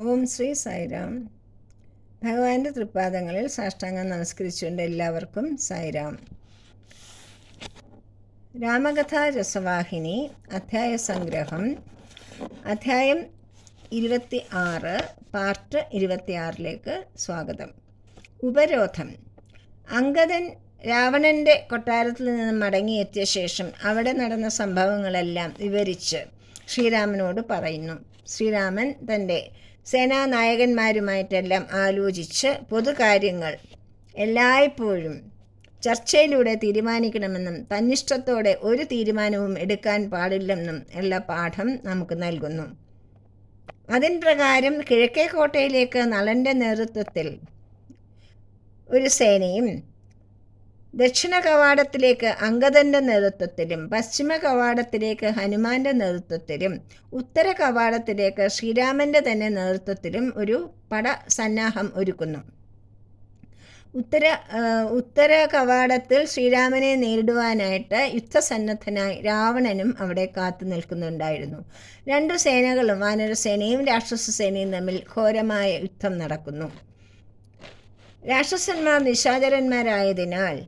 ഓം ശ്രീ സായിരാം. ഭഗവാന്റെ തൃപ്പാദങ്ങളിൽ സാഷ്ടാംഗം നമസ്കരിച്ചുകൊണ്ട് എല്ലാവർക്കും സായിരാം. രാമകഥാ രസവാഹിനി അധ്യായ സംഗ്രഹം അധ്യായം ഇരുപത്തി ആറ് പാർട്ട് ഇരുപത്തി ആറിലേക്ക് സ്വാഗതം. ഉപരോധം. അങ്കദൻ രാവണന്റെ കൊട്ടാരത്തിൽ നിന്ന് മടങ്ങിയെത്തിയ ശേഷം അവിടെ നടന്ന സംഭവങ്ങളെല്ലാം വിവരിച്ച് ശ്രീരാമനോട് പറയുന്നു. ശ്രീരാമൻ തന്റെ സേനാനായകന്മാരുമായിട്ടെല്ലാം ആലോചിച്ച് പൊതുകാര്യങ്ങൾ എല്ലായ്പ്പോഴും ചർച്ചയിലൂടെ തീരുമാനിക്കണമെന്നും തന്നിഷ്ടത്തോടെ ഒരു തീരുമാനവും എടുക്കാൻ പാടില്ലെന്നും ഉള്ള പാഠം നമുക്ക് നൽകുന്നു. അതിൻ പ്രകാരം കിഴക്കേ കോട്ടയിലേക്ക് നളന്റെ നേതൃത്വത്തിൽ ഒരു സേനയും ദക്ഷിണ കവാടത്തിലേക്ക് അങ്കദന്റെ നേതൃത്വത്തിലും പശ്ചിമ കവാടത്തിലേക്ക് ഹനുമാന്റെ നേതൃത്വത്തിലും ഉത്തര കവാടത്തിലേക്ക് ശ്രീരാമന്റെ തന്നെ നേതൃത്വത്തിലും ഒരു പട സന്നാഹം ഒരുക്കുന്നു. ഉത്തര ഉത്തര കവാടത്തിൽ ശ്രീരാമനെ നേരിടുവാനായിട്ട് യുദ്ധസന്നദ്ധനായി രാവണനും അവിടെ കാത്തു നിൽക്കുന്നുണ്ടായിരുന്നു. രണ്ടു സേനകളും വാനരസേനയും രാക്ഷസസേനയും തമ്മിൽ ഘോരമായ യുദ്ധം നടക്കുന്നു. രാക്ഷസന്മാർ നിശാചരന്മാരായതിനാൽ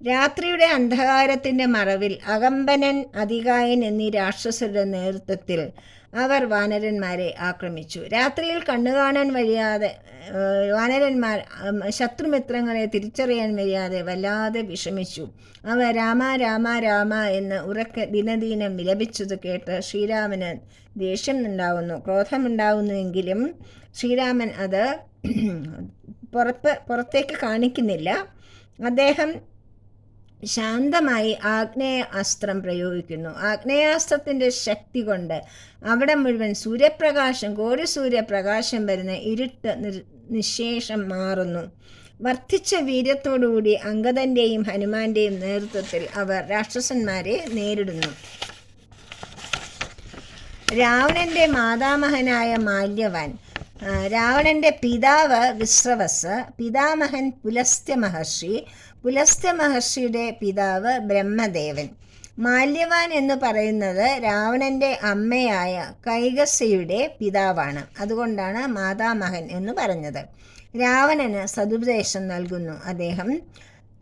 രാത്രിയുടെ അന്ധകാരത്തിന്റെ മറവിൽ അകമ്പനൻ അധികായൻ എന്നീ രാക്ഷസരുടെ നേതൃത്വത്തിൽ അവർ വാനരന്മാരെ ആക്രമിച്ചു. രാത്രിയിൽ കണ്ണു കാണാൻ വഴിയാതെ വാനരന്മാർ ശത്രുമിത്രങ്ങളെ തിരിച്ചറിയാൻ വയ്യാതെ വല്ലാതെ വിഷമിച്ചു. അവ രാമ രാമ രാമ എന്ന് ഉറക്കെ ദിനദീനം വിലപിച്ചത് കേട്ട് ശ്രീരാമന് ദേഷ്യം ഉണ്ടാവുന്നു ക്രോധമുണ്ടാവുന്നുവെങ്കിലും ശ്രീരാമൻ അത് പുറത്ത് പുറത്തേക്ക് കാണിക്കുന്നില്ല. അദ്ദേഹം ശാന്തമായി ആഗ്നേയ അസ്ത്രം പ്രയോഗിക്കുന്നു. ആഗ്നേയാസ്ത്രത്തിന്റെ ശക്തി കൊണ്ട് അവിടെ മുഴുവൻ സൂര്യപ്രകാശം കോടി സൂര്യപ്രകാശം വരുന്ന ഇരുട്ട് നിശേഷം മാറുന്നു. വർദ്ധിച്ച വീര്യത്തോടുകൂടി അങ്കദന്റെയും ഹനുമാന്റെയും നേതൃത്വത്തിൽ അവർ രാക്ഷസന്മാരെ നേരിടുന്നു. രാവണന്റെ മാതാമഹനായ മാല്യവാൻ രാവണന്റെ പിതാവ് വിശ്രവസ് പിതാമഹൻ പുലസ്ത്യ മഹർഷി പുലസ്ത്യ മഹർഷിയുടെ പിതാവ് ബ്രഹ്മദേവൻ. മാല്യവാൻ എന്ന് പറയുന്നത് രാവണന്റെ അമ്മയായ കൈകസ്യയുടെ പിതാവാണ്. അതുകൊണ്ടാണ് മാതാമഹൻ എന്ന് പറഞ്ഞത്. രാവണന് സതുപദേശം നൽകുന്നു അദ്ദേഹം.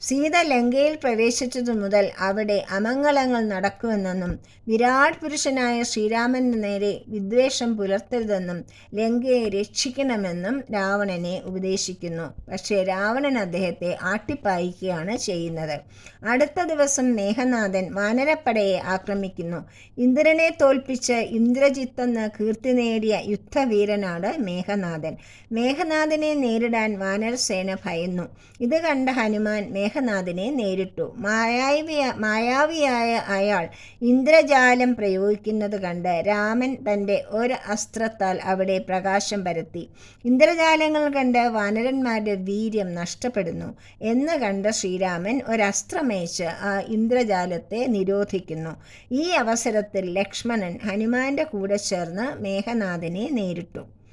സീത ലങ്കയിൽ പ്രവേശിച്ചതു മുതൽ അവിടെ അമംഗളങ്ങൾ നടക്കുമെന്നും വിരാട് പുരുഷനായ ശ്രീരാമന് നേരെ വിദ്വേഷം പുലർത്തരുതെന്നും ലങ്കയെ രക്ഷിക്കണമെന്നും രാവണനെ ഉപദേശിക്കുന്നു. പക്ഷേ രാവണൻ അദ്ദേഹത്തെ ആട്ടിപ്പായിക്കുകയാണ് ചെയ്യുന്നത്. അടുത്ത ദിവസം മേഘനാഥൻ വാനരപ്പടയെ ആക്രമിക്കുന്നു. ഇന്ദ്രനെ തോൽപ്പിച്ച് ഇന്ദ്രജിത്തെന്ന് കീർത്തി നേടിയ യുദ്ധവീരനാണ് മേഘനാഥൻ. മേഘനാഥനെ നേരിടാൻ വാനരസേന ഭയന്നു. ഇത് കണ്ട ഹനുമാൻ മേഘനാഥനെ നേരിട്ടു. മായാവിയ മായാവിയായ അയാൾ ഇന്ദ്രജാലം പ്രയോഗിക്കുന്നത് കണ്ട് രാമൻ തന്റെ ഒരു അസ്ത്രത്താൽ അവിടെ പ്രകാശം പരത്തി. ഇന്ദ്രജാലങ്ങൾ കണ്ട് വാനരന്മാരുടെ വീര്യം നഷ്ടപ്പെടുന്നു. എന്ന് കണ്ട ശ്രീരാമൻ ഒരസ്ത്രമേച്ച് ആ ഇന്ദ്രജാലത്തെ നിരോധിക്കുന്നു. ഈ അവസരത്തിൽ ലക്ഷ്മണൻ ഹനുമാന്റെ കൂടെ ചേർന്ന് മേഘനാഥനെ നേരിട്ടു.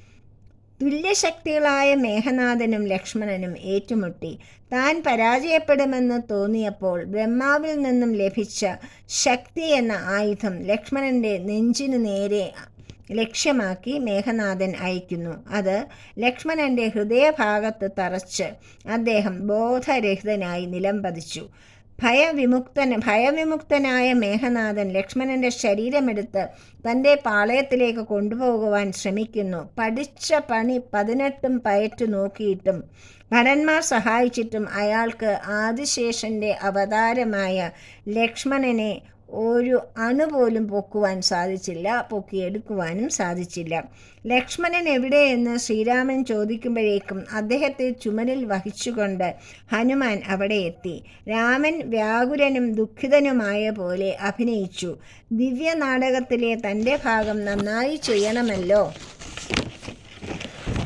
തുല്യശക്തികളായ മേഘനാഥനും ലക്ഷ്മണനും ഏറ്റുമുട്ടി. താൻ പരാജയപ്പെടുമെന്ന് തോന്നിയപ്പോൾ ബ്രഹ്മാവിൽ നിന്നും ലഭിച്ച ശക്തി എന്ന ആയുധം ലക്ഷ്മണന്റെ നെഞ്ചിനു നേരെ ലക്ഷ്യമാക്കി മേഘനാഥൻ അയക്കുന്നു. അത് ലക്ഷ്മണന്റെ ഹൃദയഭാഗത്ത് തറച്ച് അദ്ദേഹം ബോധരഹിതനായി നിലംപതിച്ചു. ഭയവിമുക്തൻ ഭയവിമുക്തനായ മേഘനാഥൻ ലക്ഷ്മണന്റെ ശരീരമെടുത്ത് തന്റെ പാളയത്തിലേക്ക് കൊണ്ടുപോകുവാൻ ശ്രമിക്കുന്നു. പഠിച്ച പണി പതിനെട്ടും പയറ്റു നോക്കിയിട്ടും ഭടന്മാർ സഹായിച്ചിട്ടും അയാൾക്ക് ആദിശേഷന്റെ അവതാരമായ ലക്ഷ്മണനെ ഒരു അണു പോലും പൊക്കുവാൻ സാധിച്ചില്ല പൊക്കിയെടുക്കുവാനും സാധിച്ചില്ല. ലക്ഷ്മണൻ എവിടെയെന്ന് ശ്രീരാമൻ ചോദിക്കുമ്പോഴേക്കും അദ്ദേഹത്തെ ചുമലിൽ വഹിച്ചുകൊണ്ട് ഹനുമാൻ അവിടെ എത്തി. രാമൻ വ്യാകുലനും ദുഃഖിതനുമായ പോലെ അഭിനയിച്ചു. ദിവ്യ നാടകത്തിലെ തന്റെ ഭാഗം നന്നായി ചെയ്യണമല്ലോ.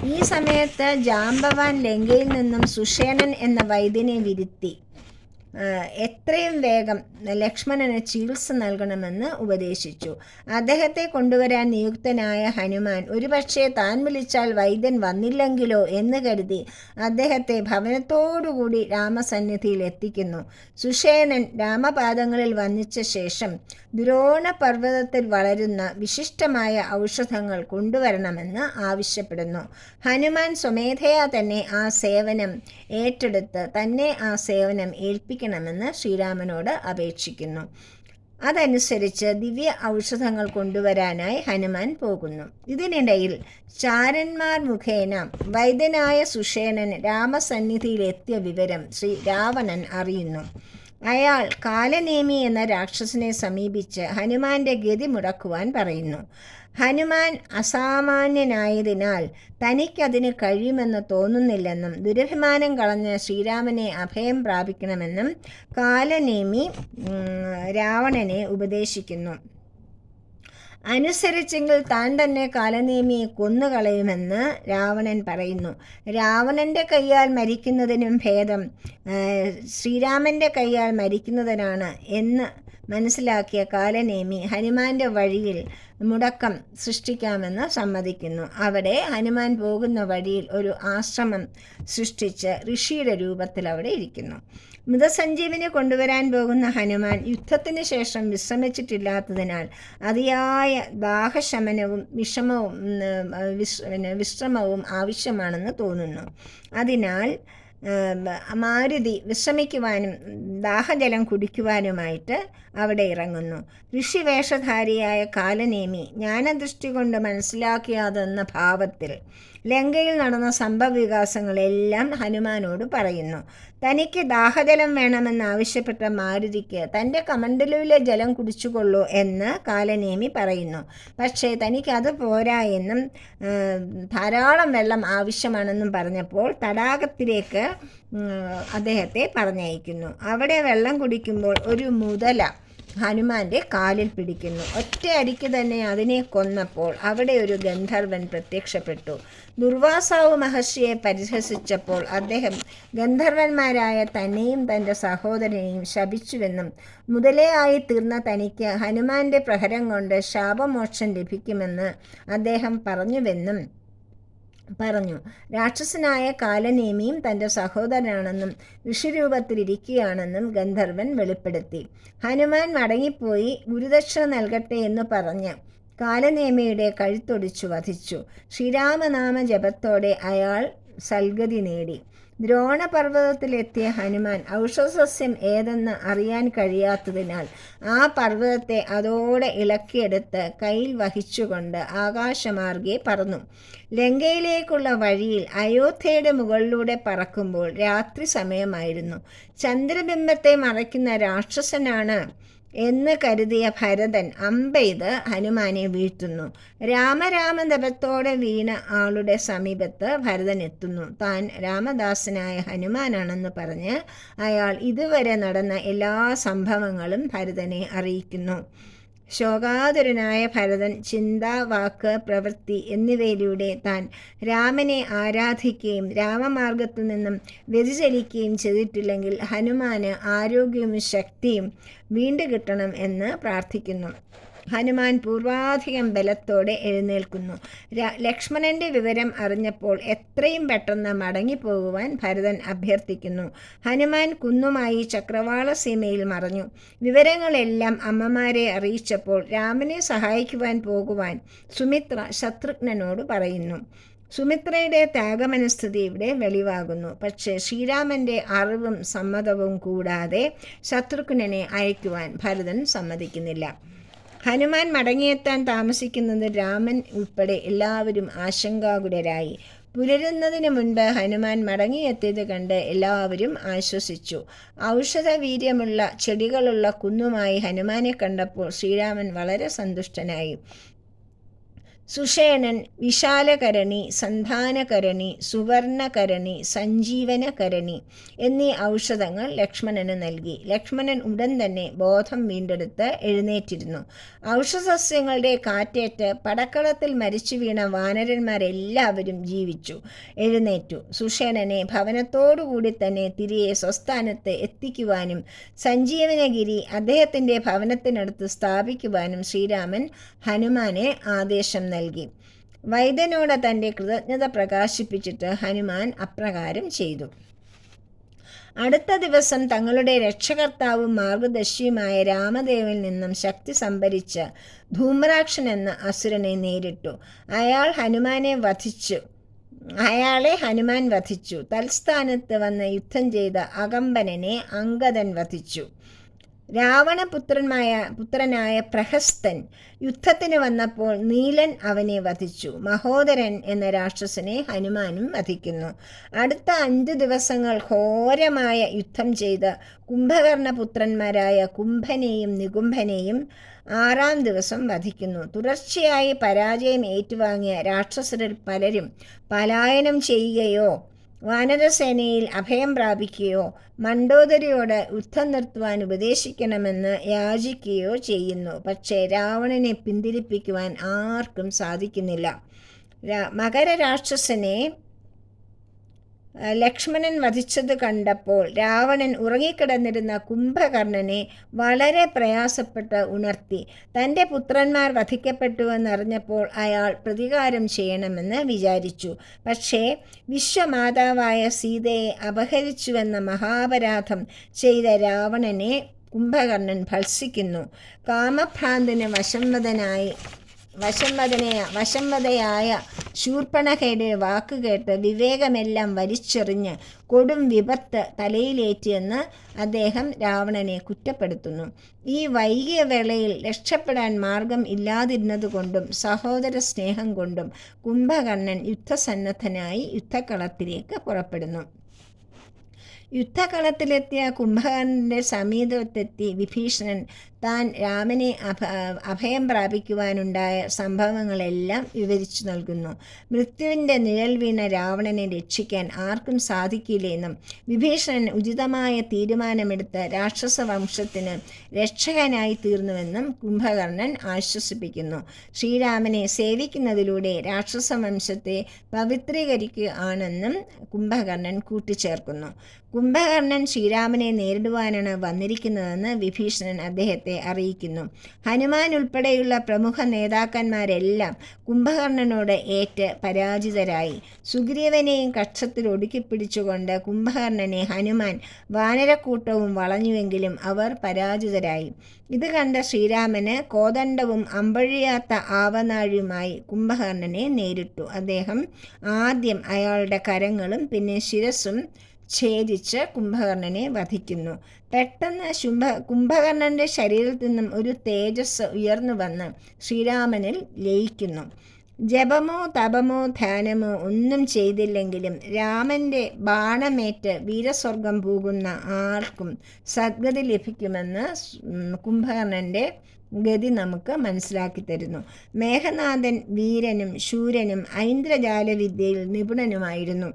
ഈ സമയത്ത് ജാംബവാൻ ലങ്കയിൽ നിന്നും സുഷേണൻ എന്ന വൈദ്യനെ വിരുത്തി. എത്രയും വേഗം ലക്ഷ്മണന് ചികിത്സ നൽകണമെന്ന് ഉപദേശിച്ചു. അദ്ദേഹത്തെ കൊണ്ടുവരാൻ നിയുക്തനായ ഹനുമാൻ ഒരുപക്ഷെ താൻ വിളിച്ചാൽ വൈദ്യൻ വന്നില്ലെങ്കിലോ എന്ന് കരുതി അദ്ദേഹത്തെ ഭവനത്തോടുകൂടി രാമസന്നിധിയിൽ എത്തിക്കുന്നു. സുഷേണൻ രാമപാദങ്ങളിൽ വന്നിച്ച ശേഷം ദ്രോണ പർവതത്തിൽ വളരുന്ന വിശിഷ്ടമായ ഔഷധങ്ങൾ കൊണ്ടുവരണമെന്ന് ആവശ്യപ്പെടുന്നു. ഹനുമാൻ സ്വമേധയാ തന്നെ ആ സേവനം ഏറ്റെടുത്ത് തന്നെ ആ സേവനം ഏൽപ്പിക്കണമെന്ന് ശ്രീരാമനോട് അപേക്ഷിക്കുന്നു. അതനുസരിച്ച് ദിവ്യ ഔഷധങ്ങൾ കൊണ്ടുവരാനായി ഹനുമാൻ പോകുന്നു. ഇതിനിടയിൽ ചാരന്മാർ മുഖേന വൈദ്യനായ സുഷേണൻ രാമസന്നിധിയിലെത്തിയ വിവരം ശ്രീ രാവണൻ അറിയുന്നു. അയാൾ കാലനേമി എന്ന രാക്ഷസനെ സമീപിച്ച് ഹനുമാന്റെ ഗതി മുടക്കുവാൻ പറയുന്നു. ഹനുമാൻ അസാമാന്യനായതിനാൽ തനിക്കതിന് കഴിയുമെന്ന് തോന്നുന്നില്ലെന്നും ദുരഭിമാനം കളഞ്ഞ് ശ്രീരാമനെ അഭയം പ്രാപിക്കണമെന്നും കാലനേമി രാവണനെ ഉപദേശിക്കുന്നു. അനുസരിച്ചെങ്കിൽ താൻ തന്നെ കാലനേമിയെ കൊന്നുകളയുമെന്ന് രാവണൻ പറയുന്നു. രാവണന്റെ കൈയാൽ മരിക്കുന്നതിനും ഭേദം ശ്രീരാമന്റെ കൈയാൽ മരിക്കുന്നതിനാണ് എന്ന് മനസ്സിലാക്കിയ കാലനേമി ഹനുമാന്റെ വഴിയിൽ മുടക്കം സൃഷ്ടിക്കാമെന്ന് സമ്മതിക്കുന്നു. അവിടെ ഹനുമാൻ പോകുന്ന വഴിയിൽ ഒരു ആശ്രമം സൃഷ്ടിച്ച് ഋഷിയുടെ രൂപത്തിൽ അവിടെ ഇരിക്കുന്നു. മൃതസഞ്ജീവിനെ കൊണ്ടുവരാൻ പോകുന്ന ഹനുമാൻ യുദ്ധത്തിന് ശേഷം വിശ്രമിച്ചിട്ടില്ലാത്തതിനാൽ അതിയായ ദാഹശമനവും വിഷമവും വിശ്രമവും ആവശ്യമാണെന്ന് തോന്നുന്നു. അതിനാൽ മാരുതി വിശ്രമിക്കുവാനും ദാഹജലം കുടിക്കുവാനുമായിട്ട് അവിടെ ഇറങ്ങുന്നു. ഋഷിവേഷധാരിയായ കാലനേമി ജ്ഞാനദൃഷ്ടി കൊണ്ട് മനസ്സിലാക്കിയാതെന്ന ഭാവത്തിൽ ലങ്കയിൽ നടന്ന സംഭവവികാസങ്ങളെല്ലാം ഹനുമാനോട് പറയുന്നു. തനിക്ക് ദാഹജലം വേണമെന്ന് ആവശ്യപ്പെട്ട മാരുതിക്ക് തന്റെ കമണ്ടലുവിലെ ജലം കുടിച്ചുകൊള്ളൂ എന്ന് കാലനേമി പറയുന്നു. പക്ഷേ തനിക്കത് പോരാ എന്നും ധാരാളം വെള്ളം ആവശ്യമാണെന്നും പറഞ്ഞപ്പോൾ തടാകത്തിലേക്ക് അദ്ദേഹത്തെ പറഞ്ഞയക്കുന്നു. അവിടെ വെള്ളം കുടിക്കുമ്പോൾ ഒരു മുതല ഹനുമാന്റെ കാലിൽ പിടിക്കുന്നു. ഒറ്റയടിക്ക് തന്നെ അതിനെ കൊന്നപ്പോൾ അവിടെ ഒരു ഗന്ധർവൻ പ്രത്യക്ഷപ്പെട്ടു. ദുർവാസാവ് മഹർഷിയെ പരിഹസിച്ചപ്പോൾ അദ്ദേഹം ഗന്ധർവന്മാരായ തന്നെയും തന്റെ സഹോദരനെയും ശപിച്ചുവെന്നും മുതലയായി തീർന്ന തനിക്ക് ഹനുമാന്റെ പ്രഹരം കൊണ്ട് ശാപമോക്ഷം ലഭിക്കുമെന്ന് അദ്ദേഹം പറഞ്ഞുവെന്നും പറഞ്ഞു. രാക്ഷസനായ കാലനേമിയും തന്റെ സഹോദരനാണെന്നും ഋഷിരൂപത്തിലിരിക്കുകയാണെന്നും ഗന്ധർവൻ വെളിപ്പെടുത്തി. ഹനുമാൻ മടങ്ങിപ്പോയി ഗുരുദക്ഷിണ നൽകട്ടെ എന്ന് പറഞ്ഞ് കാലനേമിയുടെ കഴുത്തൊടിച്ചു വധിച്ചു. ശ്രീരാമനാമ ജപത്തോടെ അയാൾ സൽഗതി നേടി. ദ്രോണപർവതത്തിലെത്തിയ ഹനുമാൻ ഔഷധസസ്യം ഏതെന്ന് അറിയാൻ കഴിയാത്തതിനാൽ ആ പർവതത്തെ അതോടെ ഇളക്കിയെടുത്ത് കയ്യിൽ വഹിച്ചുകൊണ്ട് ആകാശമാർഗെ പറന്നു. ലങ്കയിലേക്കുള്ള വഴിയിൽ അയോധ്യയുടെ മുകളിലൂടെ പറക്കുമ്പോൾ രാത്രി സമയമായിരുന്നു. ചന്ദ്രബിംബത്തെ മറയ്ക്കുന്ന രാക്ഷസനാണ് എന്ന് കരുതിയ ഭരതൻ അമ്പെയ്ത് ഹനുമാനെ വീഴ്ത്തുന്നു. രാമരാമ ദപത്തോടെ വീണ ആളുടെ സമീപത്ത് ഭരതൻ എത്തുന്നു. താൻ രാമദാസനായ ഹനുമാനാണെന്ന് പറഞ്ഞ് അയാൾ ഇതുവരെ നടന്ന എല്ലാ സംഭവങ്ങളും ഭരതനെ അറിയിക്കുന്നു. ശോകാതുരനായ ഭരതൻ ചിന്ത വാക്ക് പ്രവൃത്തി എന്നിവയിലൂടെ താൻ രാമനെ ആരാധിക്കുകയും രാമമാർഗത്തു നിന്നും വ്യതിചലിക്കുകയും ചെയ്തിട്ടില്ലെങ്കിൽ ഹനുമാന് ആരോഗ്യവും ശക്തിയും വീണ്ടുകിട്ടണം എന്ന് പ്രാർത്ഥിക്കുന്നു. ഹനുമാൻ പൂർവാധികം ബലത്തോടെ എഴുന്നേൽക്കുന്നു. ലക്ഷ്മണന്റെ വിവരം അറിഞ്ഞപ്പോൾ എത്രയും പെട്ടെന്ന് മടങ്ങിപ്പോകുവാൻ ഭരതൻ അഭ്യർത്ഥിക്കുന്നു. ഹനുമാൻ കുന്നുമായി ചക്രവാള സീമയിൽ മറഞ്ഞു. വിവരങ്ങളെല്ലാം അമ്മമാരെ അറിയിച്ചപ്പോൾ രാമനെ സഹായിക്കുവാൻ പോകുവാൻ സുമിത്ര ശത്രുഘ്നനോട് പറയുന്നു. സുമിത്രയുടെ ത്യാഗമനസ്ഥിതി ഇവിടെ വെളിവാകുന്നു. പക്ഷേ ശ്രീരാമന്റെ അറിവും സമ്മതവും കൂടാതെ ശത്രുഘ്നനെ അയക്കുവാൻ ഭരതൻ സമ്മതിക്കുന്നില്ല. ഹനുമാൻ മടങ്ങിയെത്താൻ താമസിക്കുന്നത് രാമൻ ഉൾപ്പെടെ എല്ലാവരും ആശങ്കാകുലരായി. പുലരുന്നതിന് മുൻപ് ഹനുമാൻ മടങ്ങിയെത്തിയത് കണ്ട് എല്ലാവരും ആശ്വസിച്ചു. ഔഷധവീര്യമുള്ള ചെടികളുള്ള കുന്നുമായി ഹനുമാനെ കണ്ടപ്പോൾ ശ്രീരാമൻ വളരെ സന്തുഷ്ടനായി. സുഷേണൻ വിശാലകരണി സന്താനകരണി സുവർണകരണി സഞ്ജീവനകരണി എന്നീ ഔഷധങ്ങൾ ലക്ഷ്മണന് നൽകി. ലക്ഷ്മണൻ ഉടൻ തന്നെ ബോധം വീണ്ടെടുത്ത് എഴുന്നേറ്റിരുന്നു. ഔഷധസസ്യങ്ങളുടെ കാറ്റേറ്റ് പടക്കളത്തിൽ മരിച്ചു വീണ വാനരന്മാരെല്ലാവരും ജീവിച്ചു. എഴുന്നേറ്റു. സുഷേണനെ ഭവനത്തോടുകൂടി തന്നെ തിരികെ സ്വസ്ഥാനത്ത് എത്തിക്കുവാനും സഞ്ജീവനഗിരി അദ്ദേഹത്തിന്റെ ഭവനത്തിനടുത്ത് സ്ഥാപിക്കുവാനും ശ്രീരാമൻ ഹനുമാനെ ആദേശം നൽകി വൈദ്യനോട് തന്റെ കൃതജ്ഞത പ്രകാശിപ്പിച്ചിട്ട് ഹനുമാൻ അപ്രകാരം ചെയ്തു. അടുത്ത ദിവസം തങ്ങളുടെ രക്ഷകർത്താവും മാർഗദർശിയുമായ രാമദേവിൽ നിന്നും ശക്തി സംഭരിച്ച് ധൂമ്രാക്ഷൻ എന്ന അസുരനെ നേരിട്ടു. അയാൾ ഹനുമാനെ വധിച്ചു. അയാളെ ഹനുമാൻ വധിച്ചു. തൽസ്ഥാനത്ത് വന്ന് യുദ്ധം ചെയ്ത അകമ്പനനെ അങ്കദൻ വധിച്ചു. രാവണപുത്രന്മായ പുത്രനായ പ്രഹസ്തൻ യുദ്ധത്തിന് വന്നപ്പോൾ നീലൻ അവനെ വധിച്ചു. മഹോദരൻ എന്ന രാക്ഷസനെ ഹനുമാനും വധിക്കുന്നു. അടുത്ത അഞ്ച് ദിവസങ്ങൾ ഘോരമായ യുദ്ധം ചെയ്ത് കുംഭകർണപുത്രന്മാരായ കുംഭനെയും നികുംഭനെയും ആറാം ദിവസം വധിക്കുന്നു. തുടർച്ചയായി പരാജയം ഏറ്റുവാങ്ങിയ രാക്ഷസരിൽ പലരും പലായനം ചെയ്യുകയോ വാനരസേനയിൽ അഭയം പ്രാപിക്കുകയോ മണ്ഡോദരിയോട് യുദ്ധം നിർത്തുവാൻ ഉപദേശിക്കണമെന്ന് യാചിക്കുകയോ ചെയ്യുന്നു. പക്ഷേ രാവണനെ പിന്തിരിപ്പിക്കുവാൻ ആർക്കും സാധിക്കുന്നില്ല. മകരരാക്ഷസനെ ലക്ഷ്മണൻ വധിച്ചത് കണ്ടപ്പോൾ രാവണൻ ഉറങ്ങിക്കിടന്നിരുന്ന കുംഭകർണനെ വളരെ പ്രയാസപ്പെട്ട് ഉണർത്തി. തന്റെ പുത്രന്മാർ വധിക്കപ്പെട്ടുവെന്നറിഞ്ഞപ്പോൾ അയാൾ പ്രതികാരം ചെയ്യണമെന്ന് വിചാരിച്ചു. പക്ഷേ വിശ്വമാതാവായ സീതയെ അപഹരിച്ചുവെന്ന മഹാപരാധം ചെയ്ത രാവണനെ കുംഭകർണൻ ഭത്സിക്കുന്നു. കാമഭ്രാന്തിന് വശംവദനായി വശംവദനയ വശംവദയായ ശൂർപ്പണഖയുടെ വാക്കുകേട്ട് വിവേകമെല്ലാം വലിച്ചെറിഞ്ഞ് കൊടും വിപത്ത് തലയിലേറ്റിയെന്ന് അദ്ദേഹം രാവണനെ കുറ്റപ്പെടുത്തുന്നു. ഈ വൈകിയ വേളയിൽ രക്ഷപ്പെടാൻ മാർഗം ഇല്ലാതിരുന്നതുകൊണ്ടും സഹോദര സ്നേഹം കൊണ്ടും കുംഭകർണൻ യുദ്ധസന്നദ്ധനായി യുദ്ധക്കളത്തിലേക്ക് പുറപ്പെടുന്നു. യുദ്ധകളത്തിലെത്തിയ കുംഭകർണന്റെ സമീപത്തെത്തി വിഭീഷണൻ താൻ രാമനെ അഭ അഭയം പ്രാപിക്കുവാനുണ്ടായ സംഭവങ്ങളെല്ലാം വിവരിച്ചു നൽകുന്നു. മൃത്യുവിന്റെ നിഴൽ വീണ രാവണനെ രക്ഷിക്കാൻ ആർക്കും സാധിക്കില്ലെന്നും വിഭീഷണൻ ഉചിതമായ തീരുമാനമെടുത്ത് രാക്ഷസ വംശത്തിന് രക്ഷകനായി തീർന്നുവെന്നും കുംഭകർണൻ ആശ്വസിപ്പിക്കുന്നു. ശ്രീരാമനെ സേവിക്കുന്നതിലൂടെ രാക്ഷസ വംശത്തെ പവിത്രീകരിക്കുകയാണെന്നും കുംഭകർണൻ കൂട്ടിച്ചേർക്കുന്നു. കുംഭകർണൻ ശ്രീരാമനെ നേരിടുവാനാണ് വന്നിരിക്കുന്നതെന്ന് വിഭീഷണൻ അദ്ദേഹത്തെ അറിയിക്കുന്നു. ഹനുമാൻ ഉൾപ്പെടെയുള്ള പ്രമുഖ നേതാക്കന്മാരെല്ലാം കുംഭകർണനോട് ഏറ്റ് പരാജിതരായി. സുഗ്രീവനെയും കക്ഷത്തിൽ ഒടുക്കിപ്പിടിച്ചുകൊണ്ട് കുംഭകർണനെ ഹനുമാൻ വാനരക്കൂട്ടവും വളഞ്ഞുവെങ്കിലും അവർ പരാജിതരായി. ഇത് കണ്ട ശ്രീരാമന് കോദണ്ഡവും അമ്പഴിയാത്ത ആവനാഴിയുമായി കുംഭകർണനെ നേരിട്ടു. അദ്ദേഹം ആദ്യം അയാളുടെ കരങ്ങളും പിന്നെ ശിരസും ഛേദിച്ച് കുംഭകർണനെ വധിക്കുന്നു. പെട്ടെന്ന് ശുംഭ കുംഭകർണന്റെ ശരീരത്തിൽ നിന്നും ഒരു തേജസ് ഉയർന്നു വന്ന് ശ്രീരാമനിൽ ലയിക്കുന്നു. ജപമോ തപമോ ധ്യാനമോ ഒന്നും ചെയ്തില്ലെങ്കിലും രാമന്റെ ബാണമേറ്റ് വീരസ്വർഗം പോകുന്ന ആർക്കും സദ്ഗതി ലഭിക്കുമെന്ന് കുംഭകർണന്റെ ഗതി നമുക്ക് മനസ്സിലാക്കി തരുന്നു. മേഘനാഥൻ വീരനും ശൂരനും ഐന്ദ്രജാല വിദ്യയിൽ നിപുണനുമായിരുന്നു.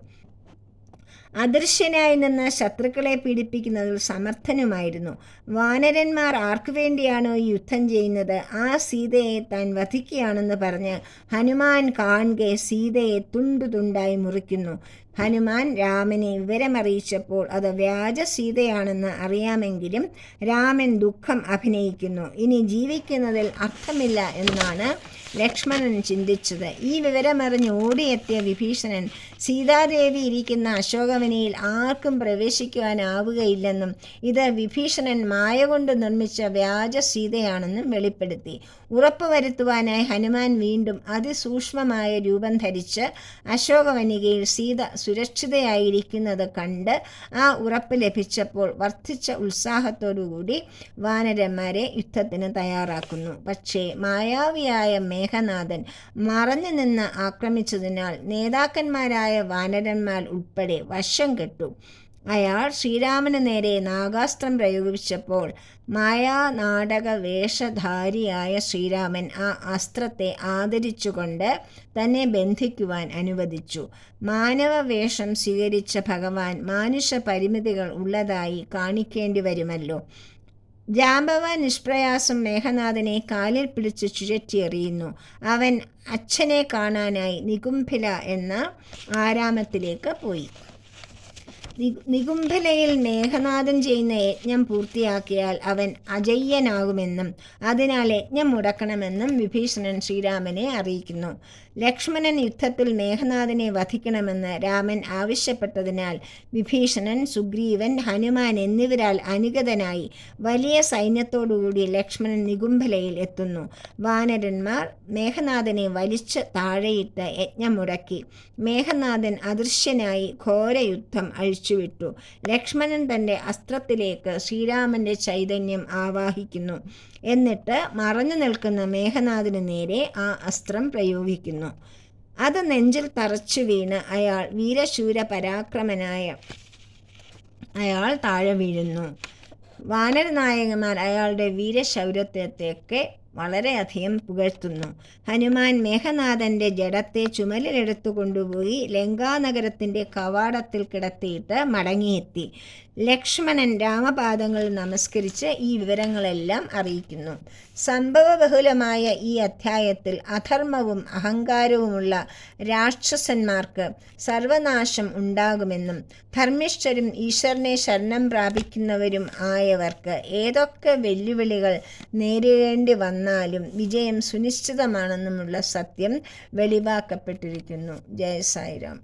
അദൃശ്യനായി നിന്ന് ശത്രുക്കളെ പീഡിപ്പിക്കുന്നതിൽ സമർത്ഥനുമായിരുന്നു. വാനരന്മാർ ആർക്കു വേണ്ടിയാണോ യുദ്ധം ചെയ്യുന്നത്? ആ സീതയെ താൻ വധിക്കുകയാണെന്ന് പറഞ്ഞ് ഹനുമാൻ കാൺകെ സീതയെ തുണ്ടു തുണ്ടായി മുറിക്കുന്നു. ഹനുമാൻ രാമനെ വിവരമറിയിച്ചപ്പോൾ അത് വ്യാജ സീതയാണെന്ന് അറിയാമെങ്കിലും രാമൻ ദുഃഖം അഭിനയിക്കുന്നു. ഇനി ജീവിക്കുന്നതിൽ അർത്ഥമില്ല എന്നാണ് ലക്ഷ്മണൻ ചിന്തിച്ചത്. ഈ വിവരമറിഞ്ഞ് ഓടിയെത്തിയ വിഭീഷണൻ സീതാദേവി ഇരിക്കുന്ന അശോകവനിയിൽ ആർക്കും പ്രവേശിക്കുവാനാവുകയില്ലെന്നും ഇത് വിഭീഷണൻ മായ കൊണ്ട് നിർമ്മിച്ച വ്യാജ സീതയാണെന്നും വെളിപ്പെടുത്തി. ഉറപ്പുവരുത്തുവാനായി ഹനുമാൻ വീണ്ടും അതിസൂക്ഷ്മമായ രൂപം ധരിച്ച് അശോകവനികയിൽ സീത സുരക്ഷിതയായിരിക്കുന്നത് കണ്ട് ആ ഉറപ്പ് ലഭിച്ചപ്പോൾ വർദ്ധിച്ച ഉത്സാഹത്തോടുകൂടി വാനരന്മാരെ യുദ്ധത്തിന് തയ്യാറാക്കുന്നു. പക്ഷേ മായാവിയായ മേഘനാഥൻ മറഞ്ഞു നിന്ന് ആക്രമിച്ചതിനാൽ നേതാക്കന്മാരായ വാനരന്മാർ ഉൾപ്പെടെ വശം കെട്ടു. അയാൾ ശ്രീരാമന് നേരെ നാഗാസ്ത്രം പ്രയോഗിച്ചപ്പോൾ മായാ നാടക വേഷധാരിയായ ശ്രീരാമൻ ആ അസ്ത്രത്തെ ആദരിച്ചുകൊണ്ട് തന്നെ ബന്ധിക്കുവാൻ അനുവദിച്ചു. മാനവ വേഷം സ്വീകരിച്ച ഭഗവാൻ മാനുഷ പരിമിതികൾ ഉള്ളതായി കാണിക്കേണ്ടി വരുമല്ലോ. ജാമ്പവാൻ നിഷ്പ്രയാസം മേഘനാഥനെ കാലിൽ പിടിച്ച് ചുഴറ്റിയെറിയുന്നു. അവൻ അച്ഛനെ കാണാനായി നികുംഭില എന്ന ആരാമത്തിലേക്ക് പോയി. നികുംഭലയിൽ മേഘനാഥൻ ചെയ്യുന്ന യജ്ഞം പൂർത്തിയാക്കിയാൽ അവൻ അജയ്യനാകുമെന്നും അതിനാൽ യജ്ഞം മുടക്കണമെന്നും വിഭീഷണൻ ശ്രീരാമനെ അറിയിക്കുന്നു. ലക്ഷ്മണൻ യുദ്ധത്തിൽ മേഘനാഥനെ വധിക്കണമെന്ന് രാമൻ ആവശ്യപ്പെട്ടതിനാൽ വിഭീഷണൻ സുഗ്രീവൻ ഹനുമാൻ എന്നിവരാൽ അനുഗതനായി വലിയ സൈന്യത്തോടുകൂടി ലക്ഷ്മണൻ നികുംഭലയിൽ എത്തുന്നു. വാനരന്മാർ മേഘനാഥനെ വലിച്ച് താഴെയിട്ട് യജ്ഞം മുടക്കി. മേഘനാഥൻ അദൃശ്യനായി ഘോരയുദ്ധം അഴിച്ചുവിട്ടു ലക്ഷ്മണൻ തന്റെ അസ്ത്രത്തിലേക്ക് ശ്രീരാമന്റെ ചൈതന്യം ആവാഹിക്കുന്നു. എന്നിട്ട് മറഞ്ഞു നിൽക്കുന്ന മേഘനാഥിന് നേരെ ആ അസ്ത്രം പ്രയോഗിക്കുന്നു. അത് നെഞ്ചിൽ തറച്ചു വീണ് അയാൾ വീരശൂര പരാക്രമനായ അയാൾ താഴെ വീഴുന്നു. വാനരനായകന്മാർ അയാളുടെ വീരശൗര്യത്വത്തെയൊക്കെ വളരെയധികം പുകഴ്ത്തുന്നു. ഹനുമാൻ മേഘനാഥന്റെ ജഡത്തെ ചുമലിലെടുത്തു കൊണ്ടുപോയി ലങ്കാനഗരത്തിന്റെ കവാടത്തിൽ കിടത്തിയിട്ട് മടങ്ങിയെത്തി. ലക്ഷ്മണൻ രാമപാദങ്ങൾ നമസ്കരിച്ച് ഈ വിവരങ്ങളെല്ലാം അറിയിക്കുന്നു. സംഭവബഹുലമായ ഈ അധ്യായത്തിൽ അധർമ്മവും അഹങ്കാരവുമുള്ള രാക്ഷസന്മാർക്ക് സർവനാശം ഉണ്ടാകുമെന്നും ധർമ്മിഷ്ഠരും ഈശ്വരനെ ശരണം പ്രാപിക്കുന്നവരും ആയവർക്ക് ഏതൊക്കെ വെല്ലുവിളികൾ നേരിടേണ്ടി വന്നാലും വിജയം സുനിശ്ചിതമാണെന്നുമുള്ള സത്യം വെളിവാക്കപ്പെട്ടിരിക്കുന്നു. ജയ സായിരാം